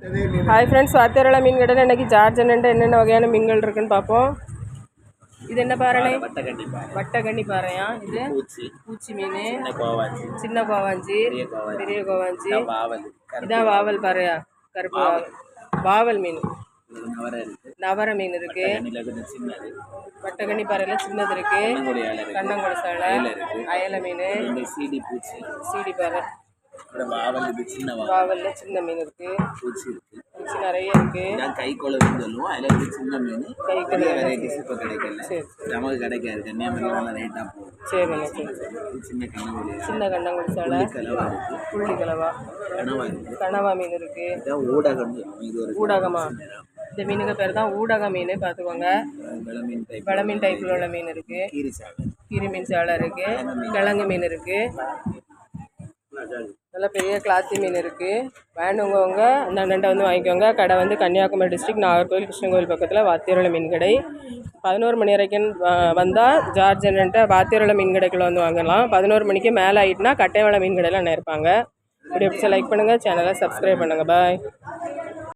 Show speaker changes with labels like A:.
A: Hi friends வாத்தியாரல மீன் கடையில் இன்னைக்கு George அண்ணன்ட்ட என்னென்ன வகையான மீன்கள் இருக்குன்னு பார்ப்போம். இது என்ன
B: பாறை?
A: வட்டக்கண்ணி பாறையா? இது
B: பூச்சி.
A: மீன்.
B: சின்ன
A: கோவாஞ்சி.
B: பெரிய
A: கோவாஞ்சி. இதான் வாவல். பாறையா? கருப்பு வாவல். மீன்.
B: நவர
A: மீன் இருக்கு. வட்டக்கண்ணி பாறையில சின்னது இருக்கு.
B: கண்ணங்குடி
A: சாலை. அயல மீன்.
B: சீடி பூச்சி.
A: சீடி பாறை. வாவல்ல சின்ன மீன் இருக்கு.
B: பூச்சி
A: நிறைய இருக்கு.
B: இதான் கை குழம்புன்னு சொல்லுவோம். அதில் வந்து சின்ன மீன்.
A: கை
B: பெரிய வெரைட்டிஸ் இப்போ கிடைக்கல. நமக்கு கிடைக்காது. கன்னியாகுமரி நல்லா ரேட்டாக போகும்.
A: சரி.
B: சின்ன கண்ணங்குடி
A: சின்ன கண்ணங்குடி சாலை
B: கலவா இருக்கு.
A: புள்ளி கலவா
B: கனவா இருக்கு.
A: கனவா மீன் இருக்கு.
B: இதான் ஊடகம் இது. ஒரு
A: ஊடகமா? இந்த மீனுக்கு பேர் தான் ஊடக மீன் பார்த்துக்கோங்க. வெள மீன் டைப்பில் உள்ள மீன் இருக்கு.
B: கீரி
A: மீன் சாலை இருக்கு. கிழங்கு மீன். இருக்கு. நல்லா பெரிய கிளாத்தி மீன் இருக்குது வேணுங்கவங்க அந்த அண்ணன்ட்ட வந்து வாங்கிக்கோங்க. கடை வந்து கன்னியாகுமரி டிஸ்ட்ரிக்ட் நாகர்கோவில் கிருஷ்ணகோவில் பக்கத்தில் வாத்தியரோட மீன் கடை. பதினோரு மணி வரைக்கும் வந்தால் ஜார்ஜ் அண்ணன்ட்ட வாத்தியரோட மீன் கடைக்குள்ளே வந்து வாங்கலாம் பதினோரு மணிக்கு மேலே ஆகிட்டுனா கட்டைவாழை மீன் கடையில் அண்ணன் இருப்பாங்க. இப்படி எப்படி லைக் பண்ணுங்கள் சேனலை சப்ஸ்கிரைப் பண்ணுங்கள் பாய்